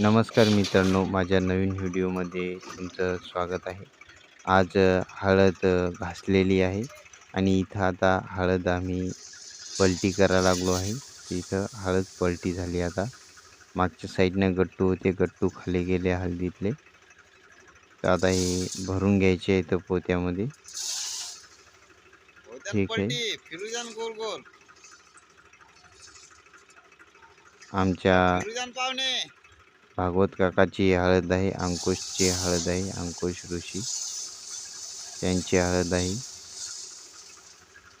नमस्कार मित्रांनो माझ्या नवीन व्हिडिओमध्ये तुमचं स्वागत आहे. आज हळद घासलेली आहे आणि इथं आता हळद आम्ही पलटी करायला लागलो आहे. इथं हळद पलटी झाली आता. मागच्या साईडनं गट्टू होते गट्टू खाली गेले हळदीतले. तर आता हे भरून घ्यायचे आहे इथं पोत्यामध्ये ठीक आहे. आमच्या भागवत काकाची हळद आहे अंकुशची हळद आहे अंकुश ऋषी त्यांची हळद आहे.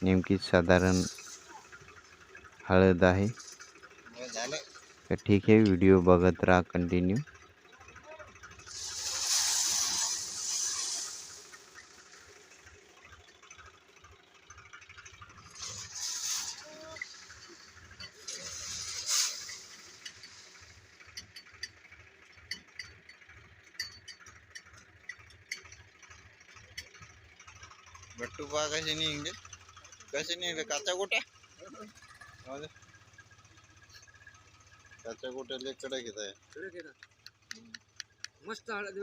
नेमकी साधारण हळद आहे. तर ठीक आहे व्हिडिओ बघत राहा कंटिन्यू गट्टू पहा कसे निघले कसे निघले काचा गोट्या हो. काचा गोट्या लय कडक येत आहे मस्त हळद.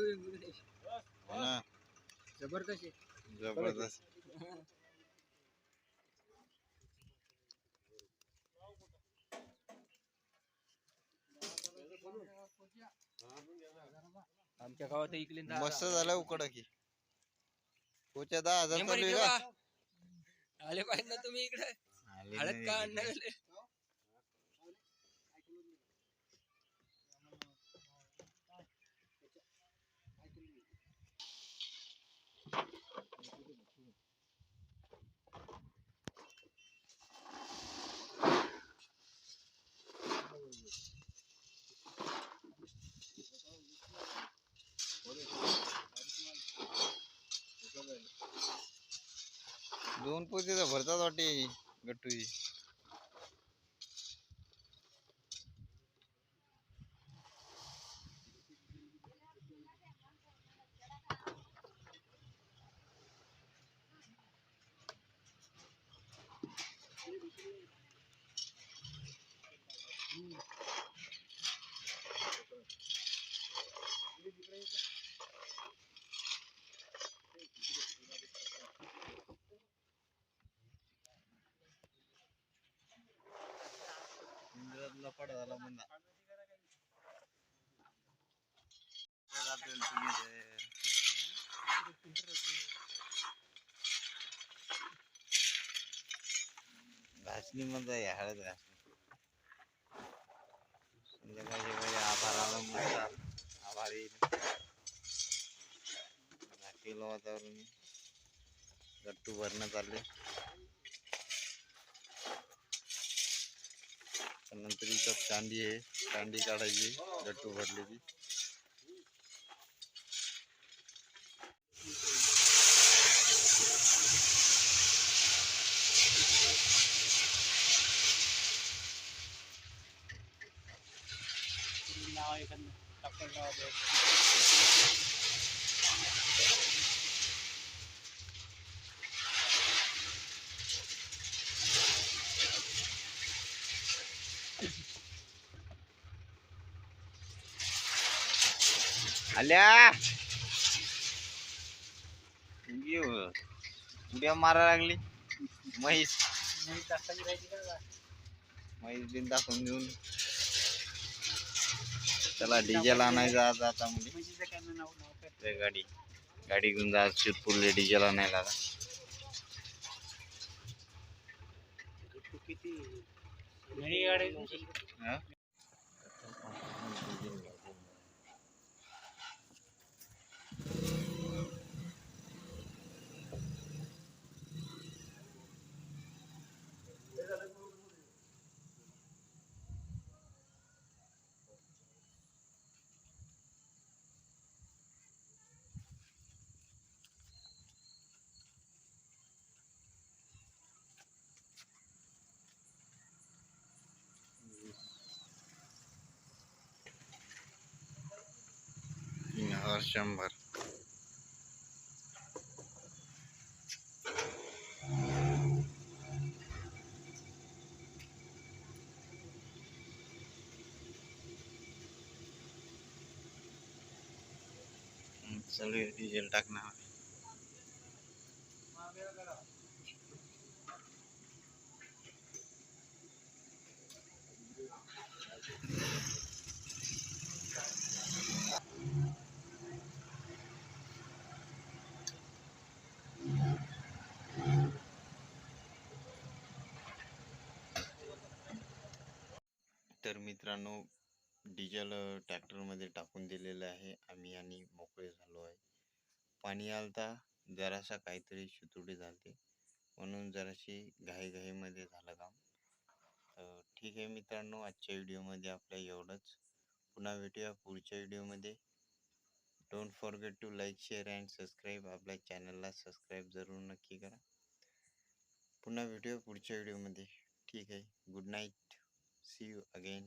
हो ना. जबरदस्त. जबरदस्त. आमच्या गावात इकले ना. मस्त झालं उकडा की कोच्या दहा हजार मेंबर चालू आहे. आले पाहिजे ना तुम्ही इकडे हळद का रे. आणणार आले? दोन पोते तर भरतात वाटे गट्टू लपाट झाला म्हणा घासणी म्हणजे हळद घासणी. संध्याकाळच्या वेळी आभार आला मस्त आभार येईल. वातावरण गट्टू भरणं चालले नंतर इथं चांदी आहे चांदी काढायची गट्टू भरलेली आल्या ये हो. उड्या मारा लागली. म्हैस म्हैस बिन दाखवून देऊन चला डिझेल आणायचं आज आता म्हणजे. गाडी. गाडी घेऊन जा शिरपूरले डिझेल आणायला आता. हा? हजार शंभर चालू डिझेल टाकणार. तर मित्रांनो डिझेल ट्रॅक्टरमध्ये टाकून दिलेलं आहे. आम्ही आणि मोकळे झालो आहे. पाणी आलता जरासा काहीतरी शितुडी झालते. म्हणून जराशी घाईघाईमध्ये झालं काम. तर ठीक आहे मित्रांनो आजच्या व्हिडिओमध्ये आपल्या एवढंच. पुन्हा भेटूया पुढच्या व्हिडिओमध्ये. Don't forget to like share and subscribe आपल्या चॅनलला सबस्क्राईब जरूर नक्की करा. पुन्हा भेटूया पुढच्या व्हिडिओमध्ये. ठीक आहे good night See you again.